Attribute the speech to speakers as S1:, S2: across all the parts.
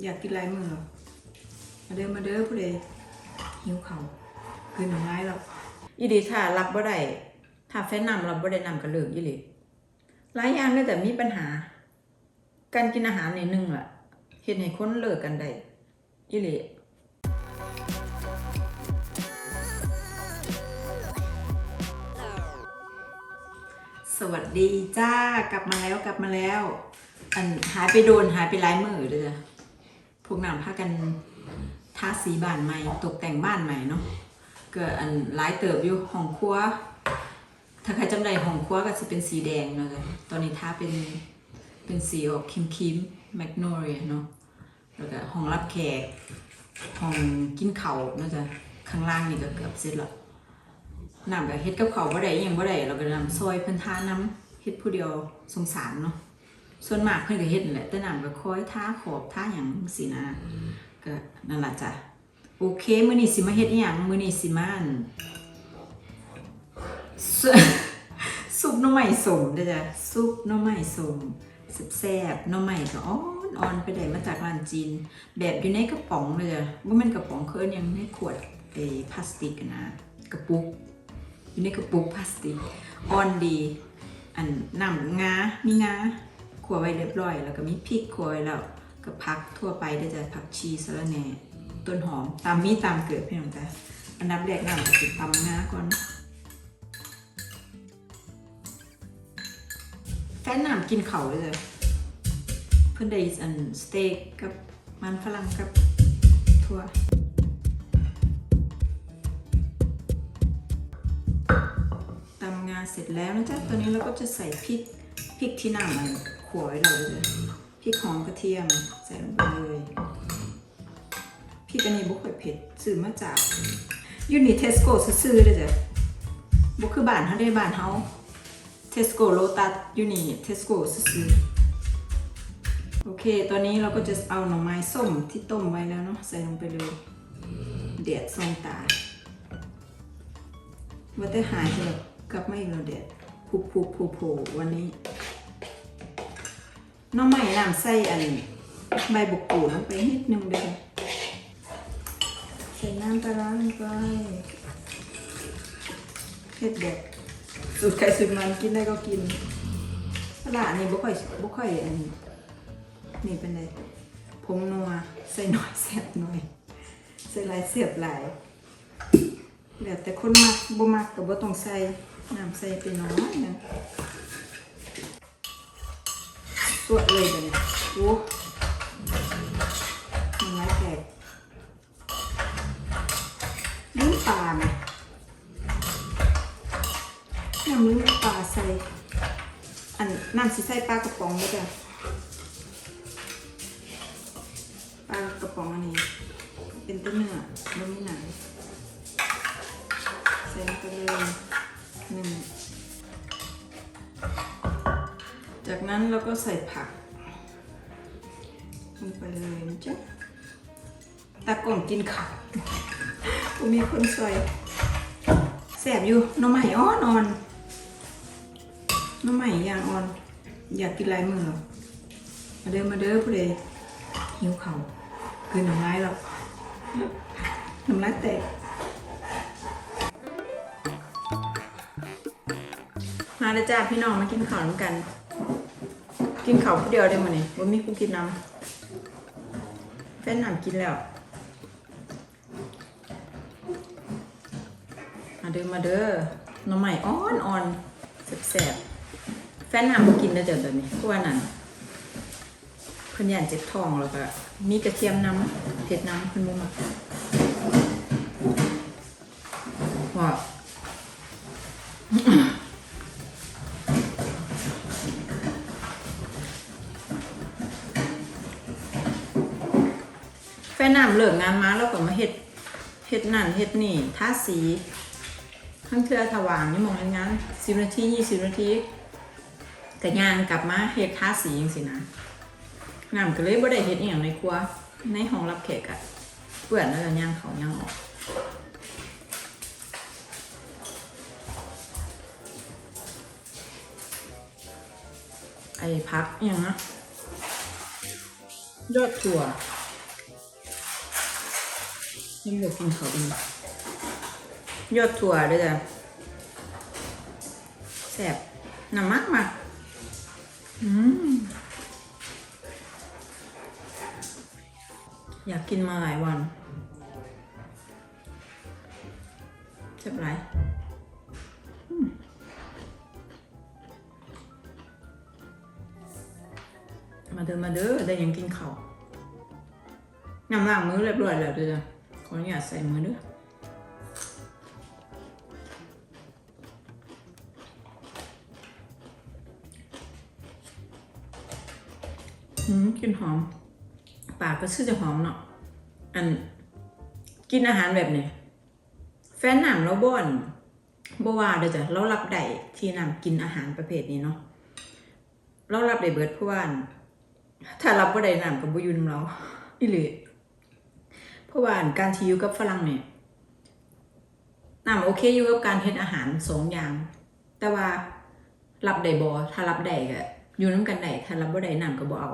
S1: อยากกินลายมือหรอมาเด้อมาเด้อผู้ใดหิวเขาคือหนึ่งไม้แล้วอีดีค่ะ รับบ่ได้ถ้าแฟนนำรับบ่ได้นำก็เลิกอีหลีหลายอย่างเลยแต่มีปัญหา การกินอาหารในหนึ่งล่ะเห็นให้คนเลิกกันได้อีหลีสวัสดีจ้ากลับมาแล้วกลับมาแล้ว อันหายไปโดนหายไปหลายมือเลยจ้ะพ วกนำพากันทาสีบ้านใหม่ ตกแต่งบ้านใหม่เนาะเกิดอันหลายเติบอยู่ห้องครัว ถ้าใครจำได้ห้องครัวก็จะเป็นสีแดงเนาะตอนนี้ทาเป็นเป็นสีออกครีมครีมแมกโนเรียเนาะแล้วก็ห้องรับแขกห้องกินข้าวเนาะจ้ะข้างล่างนี่ก็เกือบเสร็จล้วน้ำก็เฮ็ดกับเขาวบ่ได้ยังบ่ได้เราก็นำซอยเพิ่นทาน้ำเฮ็ดผู้เดียวสงสารเนาะ ส่วนมากเพิ่นก็เฮ็ดนั่นแหละแต่น้ำก็คอยท่าขอบท่าหยังสินะก็นั่นล่ะจ้ะโอเคมื้อนี้สิมาเฮ็ดอีหยังมื้อนี้สิมาอั่นซุซุปหน่อไม้ส้มเด้อจ้ะซุปหน่อไม้ส้มแซ่บๆหน่อไม้ก็อ่อนอ่อนไปได้มาจากร้านจีน แบบอยู่ในกระป๋องเลยจ้ะบ่แม่นกระป๋องคืออนหยังในขวดไอ้พลาสติกอะนะ กระปุก อยู่ในกระปุกพลาสติกอ่อนดี อันน้ำงา มีงา ขัวไว้เรียบร้อย แล้วก็มีพริกขัวไว้แล้วก็พักทั่วไปได้จะผักชีสะระแหน่ต้นหอมตามมีตามเกิดพี่น้องจ้ะอันดับแรกน้ำก็ติดตำงาก่อนแฟนน้ำกินเขาเลย เพิ่อนได้อันสเต็กกับมันฝรั่งกับถั่วตำงานเสร็จแล้วนะจ๊ะตัวนี้เราก็จะใส่พริกพริกที่น้ำมัน ขัวไว้เราเลยพริกหอมกระเทียมใส่ลงไปเลยพริกอันนี้บุกค่อยเผ็ดซื้อมาจากยูนิเทสโก้ซื้อเลยจ้ะบุกคือบ้านเขาได้บ้านเขาเทสโก้โลตัสยูนิเทสโก้ซื้อโอเคตัวนี้เราก็จะเอาหน่อไม้ส้มที่ต้มไว้แล้วเนาะใส่ลงไปเลย เดียดทรงตาว่าแต่หายไปแล้วกลับมาอีกแล้วเด็ดผูผูผูผูวันนี้ น้องใหม่น้ำใส่อันใบบุกกูลงไปนิดนึงเด้อใส่น้ำปลาร้าลงไปเผ็ดแบบสูตรใครสูตรมันกินได้ก็กินปลาร้านี่บ่ค่อยบ่ค่อยอันนี่เป็นไงผงนัวใส่หน่อยแซ่บหน่อยใส่หลายเสียบหลายเดี๋ยวแต่คนมักบ่มักก็บ่ต้องใส่น้ำใส่ไปน้อยนึง สวดเลยเดี๋ยวนี้โอ้มันไม้แตกลิ้นปลาไหมน้ำลิ้นปลาใส่ อันน้ำสิใส่ปลากระป๋องเลยจ้ะปลากระป๋องอันนี้ เป็นต้นเนื้อไม่มีหนังใส่ลงไปเลยหนึ่ง จากนั้นเราก็ใส่ผักลงไปเลยนะจ๊ะตากล่องกินข้าวกูมีคนซอยแสบอยู่น้ำใหม่อ่อนอ่อนน้ำใหม่ยางอ่อน อยากกินลายมือเหรอมาเด้อมาเด้อผู้ใดหิวเขาวคือหน่อไม้หรอกน้ำลายแตกมาแล้วจ้าพี่น้องมากินข้าวน้ำกัน กินข้าวผู้เดียวได้มั้เนี่ยว่ามีกูกินน้ำแฟนน้ำกินแล้ว มาเด้อมาเด้อน้องใหม่อ่อนอ่อนแสบๆแฟนน้ำมากินได้วเจอแบบนี้เพราะว่านั่นเพิ่นย่านเจ็บท้องแล้วก็มีกระเทียมน้ำเผ็ดน้ำเพิ่นบ่มักว่า แฟนน้ำเลิก งานมาแล้วก็มาเฮ็ดเฮ็ดนั่นเฮ็ดนี่ทาสีข้างเทือถวางนี่มองงานสิบนาทียี่สิบนาทีแต่งานกลับมาเฮ็ดทาสีจังสินะน้ำก็เลยบ่ได้เฮ็ดอย่างในครัว ในห้องรับแขกอะเปื่อนแล้วย่างเขาย่างออกไอ้พักอย่างนะยอดถั่ว นี่เรากินเขาวอีกยอดถั่วด้วยจ้ะแซ่บน้ำมักมากอืมอยากกินมาหลายวันแซ่บไรมาเดินมาเด้อได้ยังกินเขาน้ำล้างมือเรียบร้อยแล้วด้อจ้ะ ออนุญาตใส่มือด้ออืมกลินหอม ปากก็ชื่อจะหอมเนาะ อัน กินอาหารแบบนี้แฟนหนำเราบ่นบ่ว่าเด้อจ้ะเรารับได้ที่นำกินอาหารประเภทนี้เนาะเรารับได้เบิดเพราะว่าอันถ้ารับบ่ได้นำกับบ่อยุ่นเราอีหลี เพราะว่าการที่อยู่กับฝรั่งเนี่ยนำโอเคอยู่กับการเฮ็ดอาหารสองอย่าง แต่ว่ารับได้บ่ถ้ารับได้ก็อยู่นํกันได้ถ้ารับบ่ได้นำก็บ่เอา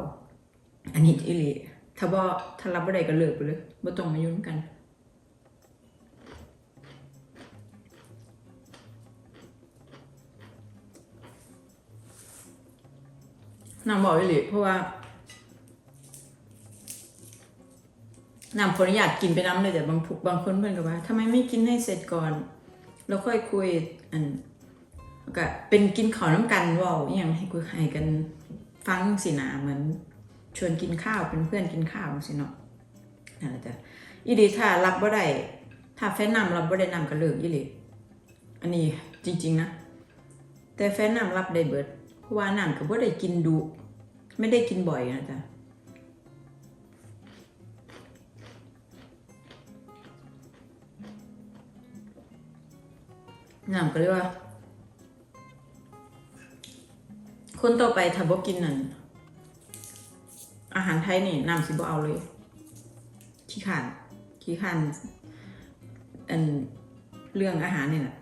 S1: อันนี้อีหลีถ้าบ่ถ้ารับบ่ได้ก็เลิกไปเลยบ่ต้องมายุ่งกันนางบอกอีหลีเพราะว่า นางขออนุญาตกินไปน้ำเลยแต่บางทุกบางคนเพื่อนก็ว่าทำไมไม่กินให้เสร็จก่อน แล้วค่อยคุยอันก็เป็นกินข้าวน้ำกันว่าอย่างให้คุยให้กันฟังสินะเหมือนชวนกินข้าวเป็นเพื่อนกินข้าวสิเนาะนั่นแหละจ้ะอีดีถ้ารับบ่ได้ถ้าแฟนนำรับบ่ได้นำก็เลิกอีหลีอันนี้จริง ๆ นะ แต่แฟนนำรับได้เบิดเพราะว่านำก็บ่ได้กินดุไม่ได้กินบ่อยนะจ๊ะ นำก็เลยกว่า คนต่อไปถ้าบ่กินนั่นอาหารไทยนี่น้ำสิบ่เอาเลย ขี้ขานขี้ขานอันเรื่องอาหารนี่แหละ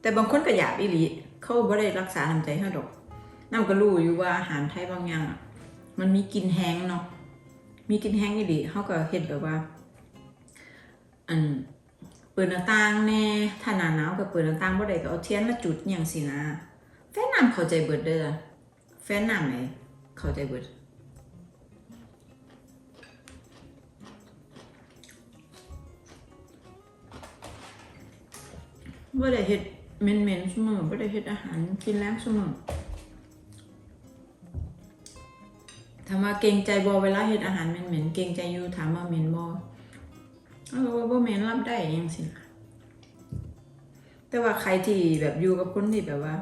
S1: แต่บางคนก็อยากอีหลีเขาบ่ได้รักษาน้ำใจเฮาดอกน้ำก็รู้อยู่ว่าอาหารไทยบางอย่างอะมันมีกินแห้งเนาะมีกินแห้งอีหลีเฮาก็เฮ็ดแบบว่า อัน เปิดหน้าต่างแน่ถ้าหนาหนาวก็เปิดหน้าต่างบ่ได้ก็เอาเทียนมาจุดอย่างสินะแฟนน้ำเข้าใจเบิดเด้อแฟนน้ำไหนเข้าใจเบิดบ่ได้เฮ็ดเหม็นๆซุมื้อบ่ได้เฮ็ดอาหารกินแล้วซุมื้อถามว่าเกรงใจบ่เวลาเฮ็ดอาหารเหม็นๆเกรงใจอยู่ถามว่าเหม็นบ่ ออว่าบ่เหม็นรับได้จังซี่นะแต่ว่าใครที่แบบอยู่กับคนที่แบบว่า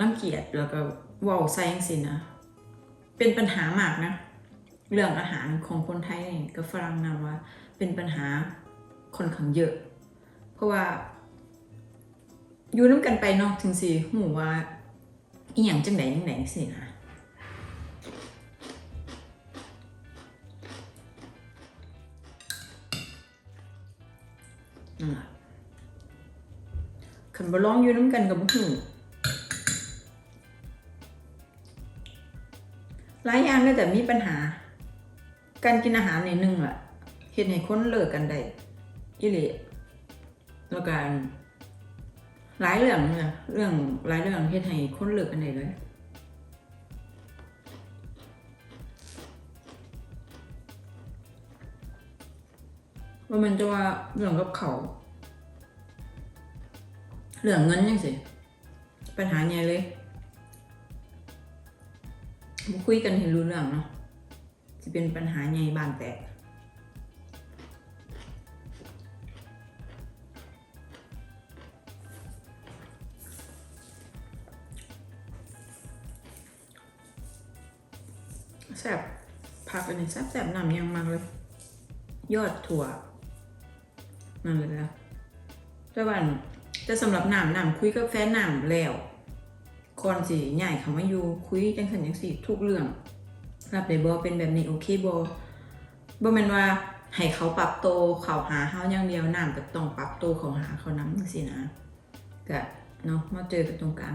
S1: รังเกียจแล้วก็ว้าใส่จังซี่นะเป็นปัญหามากนะ เรื่องอาหารของคนไทยนี่กับฝรั่งนะว่า เป็นปัญหาคนข้างเยอะ เพราะว่าอยู่น้ำกันไปเนาะถึงสิหูว่าอีหยังจังไหนจังไหนสินะ นั่นล่ะคันบลองอยู่น้ำกันกับบ่หูหลายอย่างเลยแต่มีปัญหา การกินอาหารในหนึ่งอะเฮ็ดให้คนเลิกกันได้อีหลีแล้วกันหลายเรื่องเนี่ยเรื่องหลายเรื่องเฮ็ดให้คนเลิกกันได้เลย ว่ามันจะว่าเรื่องกับเขาเรื่องเงินยังสิ ปัญหาใหญ่เลยบ่คุยกันให้รู้เรื่องเนาะจะเป็นปัญหาใหญ่บานแตกแซ่บผักอันนี้แซ่บแซ่บๆนำยังมากเลย ยอดถั่ว นั่นเลยนะแต่ว่าจะสำหรับหน้ำน้ำคุยกับแฟนน้ำแล้วก่อนสิใหญ่คำว่าอยู่คุยจังสันจังสิทุกเรื่องรับได้บอเป็นแบบนี้โอเคบอบอแมนว่าให้เขาปรับโตเขาหาเฮาอย่างเดียวหน้ำก็ต้องปรับโตวเขาหาเขานำสินะก็เนาะมาเจอกันตรงกลาง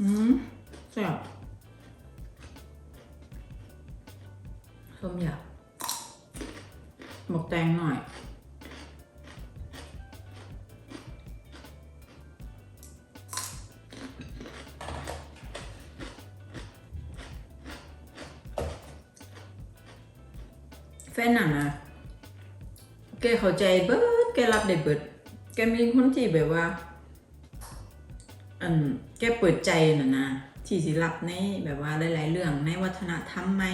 S1: อืม แซ่บส้มยำหมกแตงหน่อยแฟนหนังอะแกเข้าใจเบิดแกรับได้เบิด แกมีคนที่แบบว่า อัน แกเปิดใจน่ะนะ ที่สิรับในแบบว่าหลาย ๆ เรื่องในวัฒนธรรมใหม่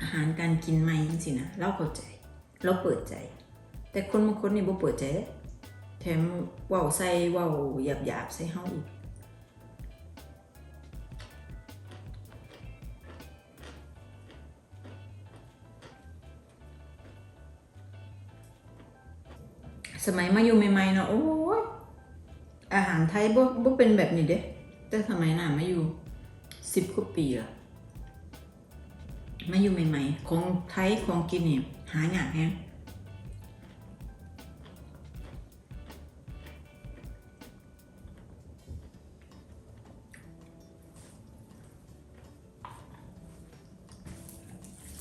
S1: อาหารการกินใหม่จริงๆนะเราเข้าใจ เราเปิดใจ แต่คนบางคนนี่บ่เปิดใจแถมว้าใส่ว้าหยาบๆใส่เฮาอีกสมัยมาอยู่ใหม่ๆเนาะโอ้ยอาหารไทยบ่บ่เป็นแบบนี้เด้ แต่สมัยนั้นมาอยู่สิบกว่าปีละมาอยู่ใหม่ๆ ของไทยของกินนี่หาอยากแฮง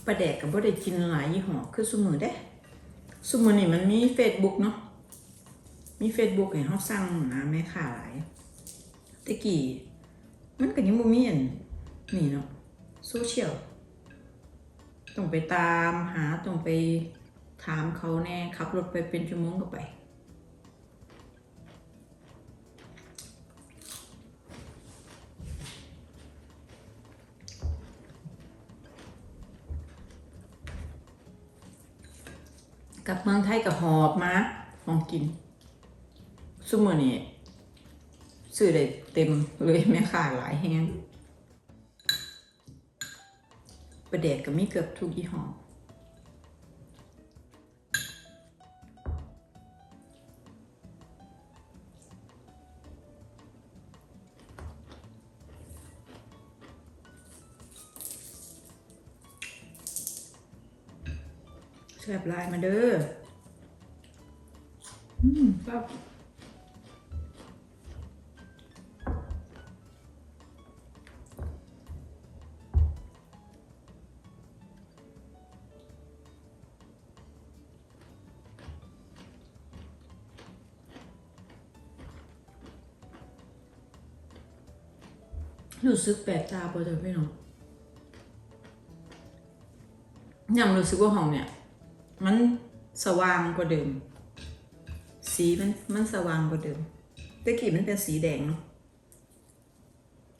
S1: ปลาแดกกับบ่ได้กินหลายยี่ห้อคือซุมือเด้สมมุตินี่มันมี Facebook เนาะมี Facebook ให้เฮาสั่งนะแม่ค้าหลาย ตะกี้มันก็ยังบ่มีอันนี่เนาะโซเชียลต้องไปตามหาต้องไปถามเขาแน่ขับรถไปเป็นชั่วโมงก็ไป กลับเมืองไทยกับหอบมาของกินซุมื้อนี้ ซื้อได้เต็มเลยแม่ค้าหลายแฮงประเด็กก็มีเกือบทุกยี่ห้อแซ่บลายมาเด้อ อืมครับ รู้สึกแปลกตาพอเจอพี่น้องยังรู้สึกว่าห้องเนี่ย มันสว่างกว่าเดิม สีมันมันสว่างกว่าเดิมตะกี้มันเป็นสีแดงเนาะ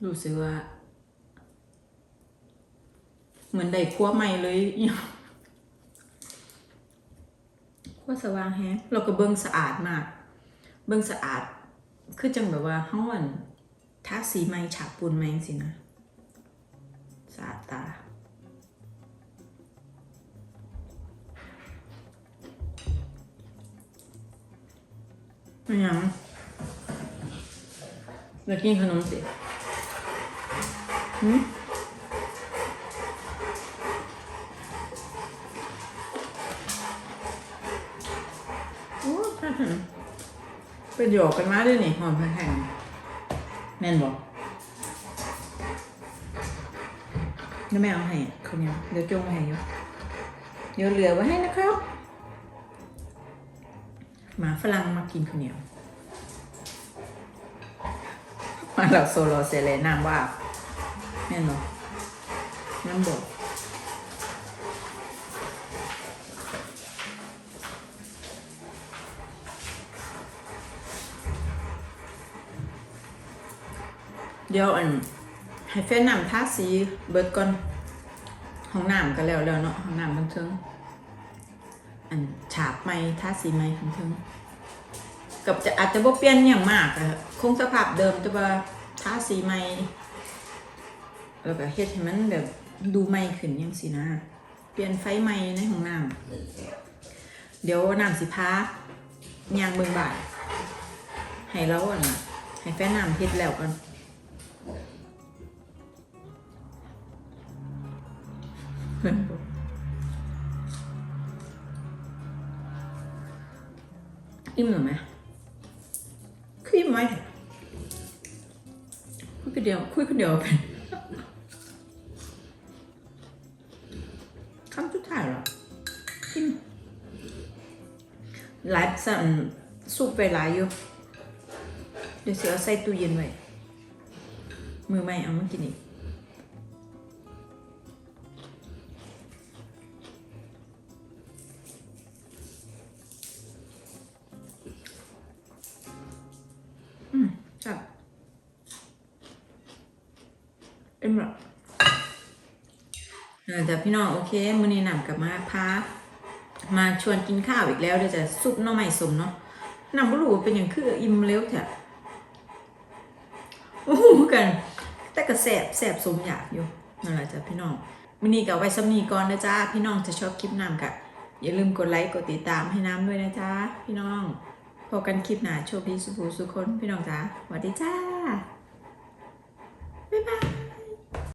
S1: รู้สึกว่า เหมือนได้ครัวใหม่เลยอิหยังครัวสว่างแฮะเราก็เบิ่งสะอาดมาก เบิ่งสะอาด คือจังแบบว่าเฮาอัน ทาสีใหม่ฉาบปูนใหมสินะสะอาดตา ไม่ยังอยากกินขนมสิหืมโอ้ท่าทางไปหยอกกันมาด้วยนี่หอมแข็ง ม่นบอกเดี๋ยวแม่เอาให้คนเนี้ยเดี๋ยวจงให้อยู่เดี๋ยวเหลือไว้ให้นะครับ หมาฝรั่งมากินข้าวเหนียวมาเราโซโลเซเลนามว่าแน่นอนน้ำบด เดี๋ยวอันให้แฟนนำทาสีเบิดก่อนห้องน้ำก็แล้วแล้วเนาะห้องน้ำทั้งเทิงอันฉาบไม้ทาสีไม้ทั้งเทิงกับจะอาจจะบ่เปลี่ยนอย่างมากอะคงสภาพเดิมแต่ว่าทาสีใหม่แล้วก็เฮ็ดให้มันแบบดูใหม่ขึ้นยังสินะ เปลี่ยนไฟใหม่ในห้องน้ำเดี๋ยวน้ำสิพายางเบิ่งบ่ายให้เราอะนะให้แฟนน้ำเฮ็ดแล้วกัน อิ่มหรือไหมคืออิ่มไหมมันก็เดียวคุยคนเดียวเป็นคำสุดท้ายเหรอกินหลายสั่นซุปไปหลายอยู่ เดี๋ยวเสียเอาใส่ตู้เย็นไว้ มือไม่เอามากินอีก แต่พี่น้องโอเคมื้อนี้นำกลับมาพามาชวนกินข้าวอีกแล้วเดี๋ยวจะซุปหน่อไม้สมเนาะนำบ่รู้ว่าเป็นอย่างคืออิ่มเร็วแท้โอ้โหกัน แต่ก็แสบแสบสมอยากอยู่นั่นแหละจ้ะพี่น้องมื้อนี้ก็เอาไว้สำนีก่อนนะจ้าพี่น้องจะชอบคลิปน้ำกะอย่าลืมกดไลค์กดติดตามให้น้ำด้วยนะจ้าพี่น้องพบกันคลิปหน้าโชคดีสุขสุขคนพี่น้องจ้าสวัสดีจ้า